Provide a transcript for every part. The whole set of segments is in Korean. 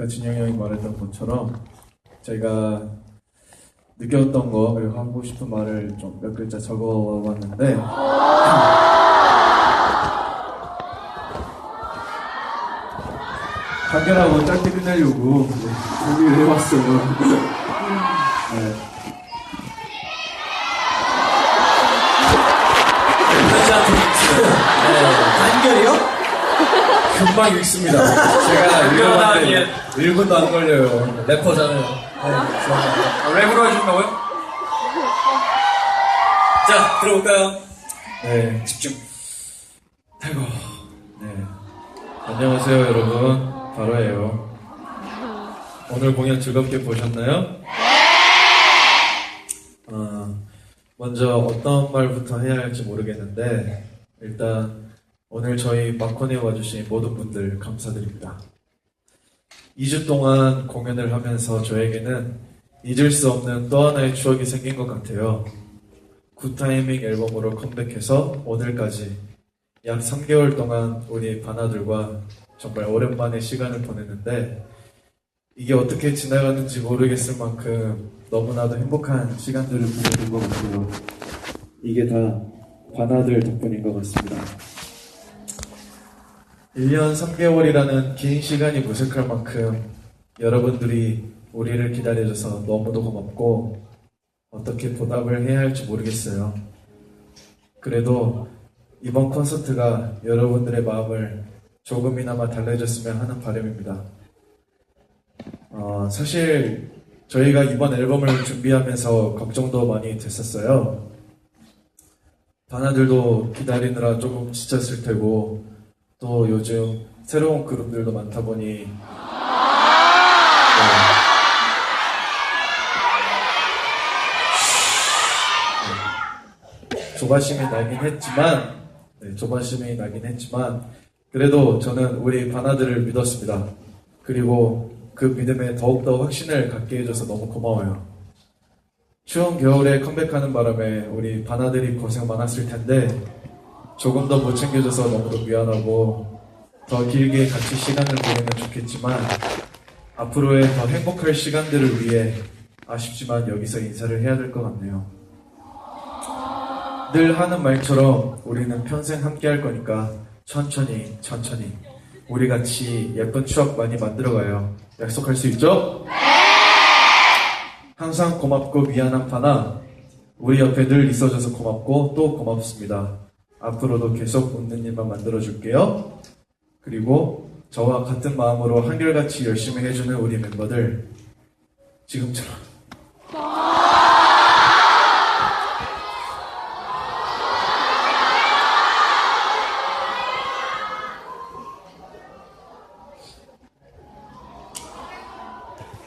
아까 진영이 형이 말했던 것처럼 저희가 느꼈던 거 그리고 하고 싶은 말을 좀 몇 글자 적어봤는데 간결하고 짧게 끝내려고 준비를 해봤어요. 네. 금방 읽습니다. 제가 읽어봤는데 1분도 안 걸려요. 래퍼잖아요. 아, 랩으로 해준다고요? 자, 들어볼까요? 네. 집중. 아이고. 네. 안녕하세요, 여러분. 바로예요. 오늘 공연 즐겁게 보셨나요? 네! 어, 먼저 어떤 말부터 해야 할지 모르겠는데, 일단, 오늘 저희 마콘에 와주신 모든 분들 감사드립니다. 2주 동안 공연을 하면서 저에게는 잊을 수 없는 또 하나의 추억이 생긴 것 같아요. 굿타이밍 앨범으로 컴백해서 오늘까지 약 3개월 동안 우리 바나들과 정말 오랜만에 시간을 보냈는데 이게 어떻게 지나가는지 모르겠을 만큼 너무나도 행복한 시간들을 보내게 된것 같아요. 이게 다 바나들 덕분인 것 같습니다. 1년 3개월이라는 긴 시간이 무색할 만큼 여러분들이 우리를 기다려줘서 너무도 고맙고 어떻게 보답을 해야 할지 모르겠어요. 그래도 이번 콘서트가 여러분들의 마음을 조금이나마 달래줬으면 하는 바람입니다. 어, 사실 저희가 이번 앨범을 준비하면서 걱정도 많이 됐었어요. 바나들도 기다리느라 조금 지쳤을 테고 또 요즘 새로운 그룹들도 많다 보니 네. 조바심이 나긴 했지만, 네, 조바심이 나긴 했지만, 그래도 저는 우리 바나들을 믿었습니다. 그리고 그 믿음에 더욱더 확신을 갖게 해줘서 너무 고마워요. 추운 겨울에 컴백하는 바람에 우리 바나들이 고생 많았을 텐데, 조금 더 못 챙겨줘서 너무도 미안하고, 더 길게 같이 시간을 보내면 좋겠지만, 앞으로의 더 행복할 시간들을 위해 아쉽지만 여기서 인사를 해야 될 것 같네요. 늘 하는 말처럼 우리는 평생 함께 할 거니까 천천히 천천히 우리 같이 예쁜 추억 많이 만들어가요. 약속할 수 있죠? 항상 고맙고 미안한 파나 우리 옆에 늘 있어줘서 고맙고 또 고맙습니다. 앞으로도 계속 웃는 일만 만들어줄게요. 그리고 저와 같은 마음으로 한결같이 열심히 해주는 우리 멤버들 지금처럼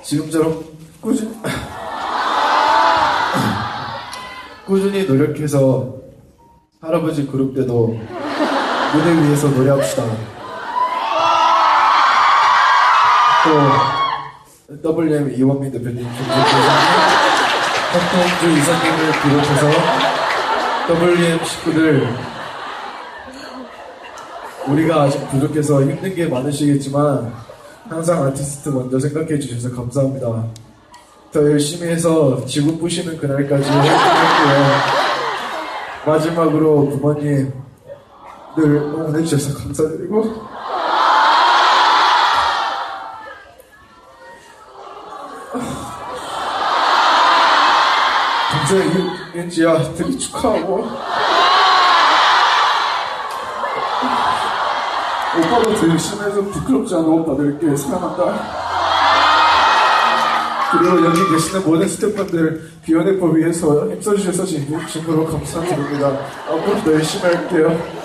지금처럼 꾸준히 꾸준히 노력해서 할아버지 그룹 때도 무대 위에서 노래합시다. 또 WM 이원민 대표님, 박동주 이사님을 비롯해서 WM 식구들 우리가 아직 부족해서 힘든 게 많으시겠지만 항상 아티스트 먼저 생각해 주셔서 감사합니다. 더 열심히 해서 지구 부시는 그날까지 할게요. 마지막으로 부모님 늘 응원해 주셔서 감사드리고. 동생 윤지야 되게 축하하고. 오빠도 더 열심히 해서 부끄럽지 않은 오빠들께 사랑한다 그리고 여기 계시는 모든 스태프분들 비연의법 위해서 힘써주셔서 진심으로 감사드립니다. 앞으로 더 열심히 할게요